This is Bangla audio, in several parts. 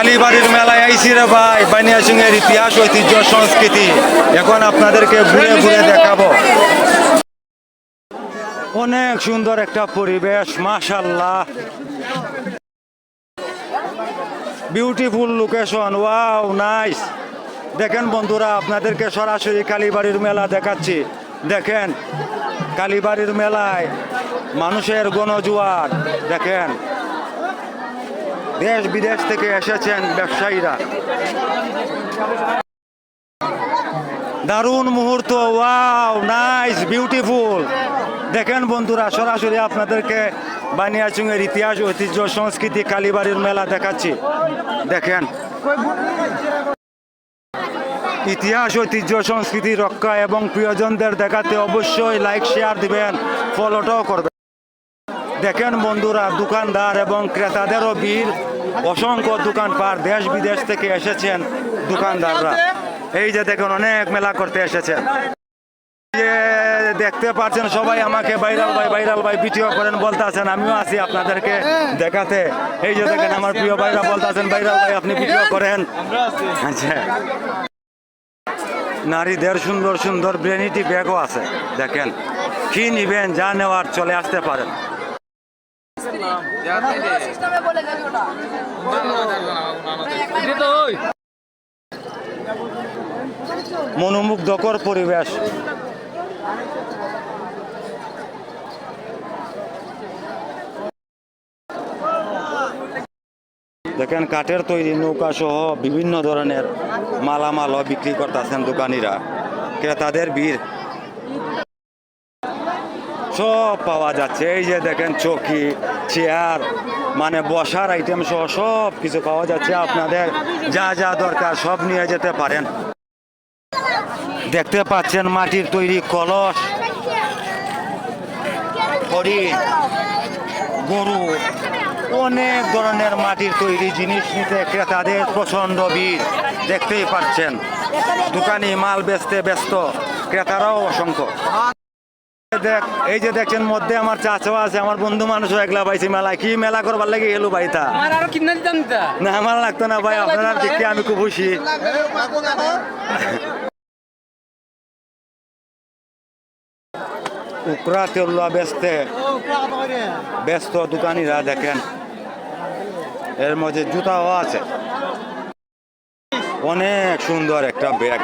কালীবাড়ির মেলায় আইসি রে ভাই। বানিয়াসিংহের ইতিহাস, ঐতিহ্য, সংস্কৃতি। এখন আপনাদেরকে ঘুরে ঘুরে দেখাবো। অনেক সুন্দর একটা পরিবেশ মাশাল্লাহ বিউটিফুল লোকেশন ওয়াও নাইস দেখেন বন্ধুরা, আপনাদেরকে সরাসরি কালীবাড়ির মেলা দেখাচ্ছি। দেখেন, কালীবাড়ির মেলায় মানুষের গণজুয়ার। দেখেন। দেশ বিদেশ থেকে এসেছেন ব্যবসায়ীরা। দারুণ মুহূর্ত, ওয়াও, নাইস, বিউটিফুল। দেখেন বন্ধুরা, সরাসরি আপনাদেরকে বানিয়াচুংয়ের ইতিহাস, ঐতিহ্য, সংস্কৃতি, কালীবাড়ির মেলা দেখাচ্ছি। দেখেন। ইতিহাস, ঐতিহ্য, সংস্কৃতি, রক্ষা এবং প্রিয়জনদের দেখাতে অবশ্যই লাইক, শেয়ার দিবেন ফলোটাও করবেন। দেখেন বন্ধুরা, দোকানদার এবং ক্রেতাদেরও ভিড়। অসংখ্য দোকানপাট দেশ বিদেশ থেকে এসেছেন দোকানদাররা। এই যে দেখুন, অনেক মেলা করতে এসেছেন। যে দেখতে পাচ্ছেন সবাই আমাকে, ভাইরাল ভাই ভাইরাল ভাই, ভিডিও করেন বলতেছেন, আমিও আছি আপনাদেরকে দেখাতে। এই যে দেখেন, আমার প্রিয় ভাইরা বলতেছেন, ভাইরাল ভাই, আপনি ভিডিও করেন। আচ্ছা। নারীদের সুন্দর সুন্দর ব্রেনিটি ব্যাগও আছে, দেখেন। কি নিবেন যা নেওয়ার চলে আসতে পারেন। মনোমুগ্ধকর পরিবেশ। দেখেন, কাঠের তৈরি নৌকা সহ বিভিন্ন ধরনের মালামালও বিক্রি করতেছেন দোকানিরা। ক্রেতাদের ভিড় সব পাওয়া যাচ্ছে। এই যে দেখেন চকি, চেয়ার মানে বসার আইটেম সহ সব কিছু পাওয়া যাচ্ছে। আপনাদের যা যা দরকার সব নিয়ে যেতে পারেন। দেখতে পাচ্ছেন মাটির তৈরি কলস হরিণ গরু, অনেক ধরনের মাটির তৈরি জিনিস নিতে ক্রেতাদের প্রচণ্ড ভিড় দেখতেই পাচ্ছেন, দোকানি মাল বেচতে ব্যস্ত, ক্রেতারাও অসংখ্য। দেখ এই যে দেখছেন মধ্যে আমার চাচাও আছে আমার বন্ধু মানুষও একলা পাইছি মেলা কি মেলা করবার লাগে এলো ভাইতা আমার আরও কিনা দিতাম তা। না আমার লাগতো না ভাই আপনারা দেখতে আমি খুব খুশি। উকরা তেল্লা বেচতে ব্যস্ত দোকানিরা দেখেন এর মধ্যে জুতাও আছে। অনেক সুন্দর একটা ব্যাগ।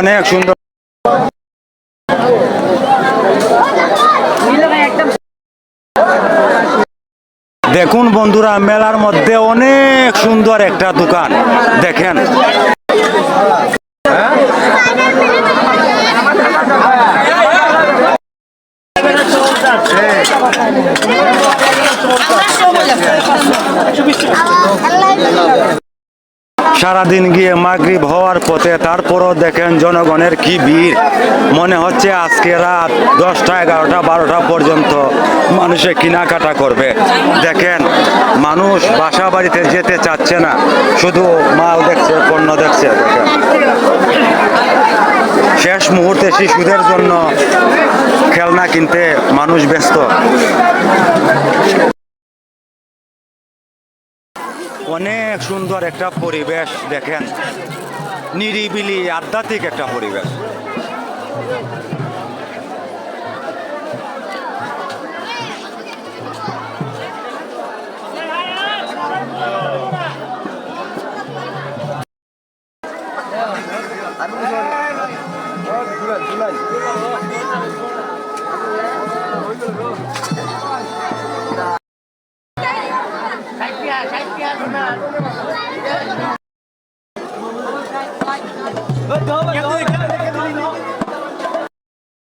অনেক সুন্দর। দেখুন বন্ধুরা মেলার মধ্যে অনেক সুন্দর একটা দোকান। দেখেন। সারাদিন গিয়ে মাগরিব হওয়ার পথে তারপরও দেখেন জনগণের কি ভিড়। মনে হচ্ছে আজকে রাত দশটা, এগারোটা, বারোটা পর্যন্ত মানুষে কেনাকাটা করবে। দেখেন, মানুষ বাসা বাড়িতে যেতে চাচ্ছে না, শুধু মাল দেখছে, পণ্য দেখছে, দেখেন। শেষ মুহূর্তে শিশুদের জন্য খেলনা কিনতে মানুষ ব্যস্ত। অনেক সুন্দর একটা পরিবেশ দেখেন। নিরিবিলি আধ্যাত্মিক একটা পরিবেশ। Let's go, let's go.